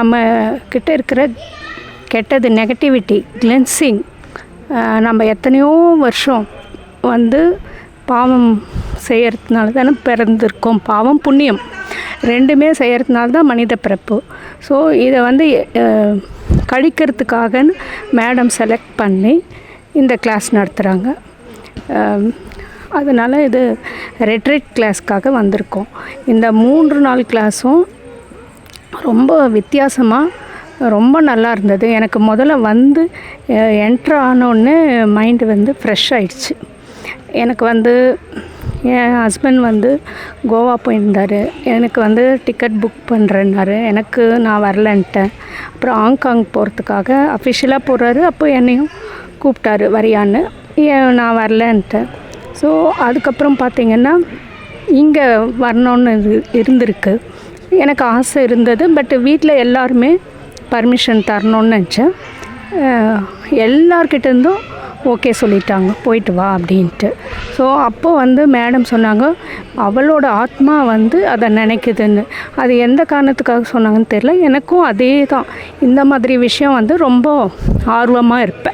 நம்ம கிட்ட இருக்கிற கெட்டது நெகட்டிவிட்டி கிளென்சிங் நம்ம எத்தனையோ வருஷம் வந்து பாவம் செய்கிறதுனால தானே பிறந்திருக்கோம். பாவம் புண்ணியம் ரெண்டுமே செய்கிறதுனால தான் மனித பிறப்பு. ஸோ இதை வந்து கழிக்கிறதுக்காகன்னு மேடம் செலக்ட் பண்ணி இந்த கிளாஸ் நடத்துகிறாங்க அதனால் இது ரெட்ரிட் கிளாஸ்க்காக வந்திருக்கோம். இந்த மூன்று நாள் கிளாஸும் ரொம்ப வித்தியாசமாக ரொம்ப நல்லா இருந்தது. எனக்கு முதல்ல வந்து என்ட்ரு ஆனோடனே மைண்டு வந்து ஃப்ரெஷ் ஆயிடுச்சு. எனக்கு வந்து என் ஹஸ்பண்ட் வந்து கோவா போயிருந்தார். எனக்கு வந்து டிக்கெட் புக் பண்ணுறேன்னாரு எனக்கு நான் வரலன்ட்டேன். அப்புறம் ஹாங்காங் போகிறதுக்காக அஃபிஷியலாக போகிறாரு அப்போ என்னையும் கூப்பிட்டாரு வரியான்னு. ஏன் நான் வரலன்ட்டேன். ஸோ அதுக்கப்புறம் பார்த்திங்கன்னா இங்கே வரணும்னு இரு- இருந்திருக்கு. எனக்கு ஆசை இருந்தது பட் வீட்டில் எல்லாருமே பர்மிஷன் தரணும்னு நினச்சேன். எல்லார்கிட்டேருந்தும் இருந்தும் ஓகே சொல்லிட்டாங்க போயிட்டு வா அப்படின்ட்டு. ஸோ அப்போது வந்து மேடம் சொன்னாங்க அவளோட ஆத்மா வந்து அதை நினைக்குதுன்னு. அது எந்த காரணத்துக்காக சொன்னாங்கன்னு தெரில எனக்கும் அதே தான் இந்த மாதிரி விஷயம் வந்து ரொம்ப ஆர்வமாக இருப்பேன்.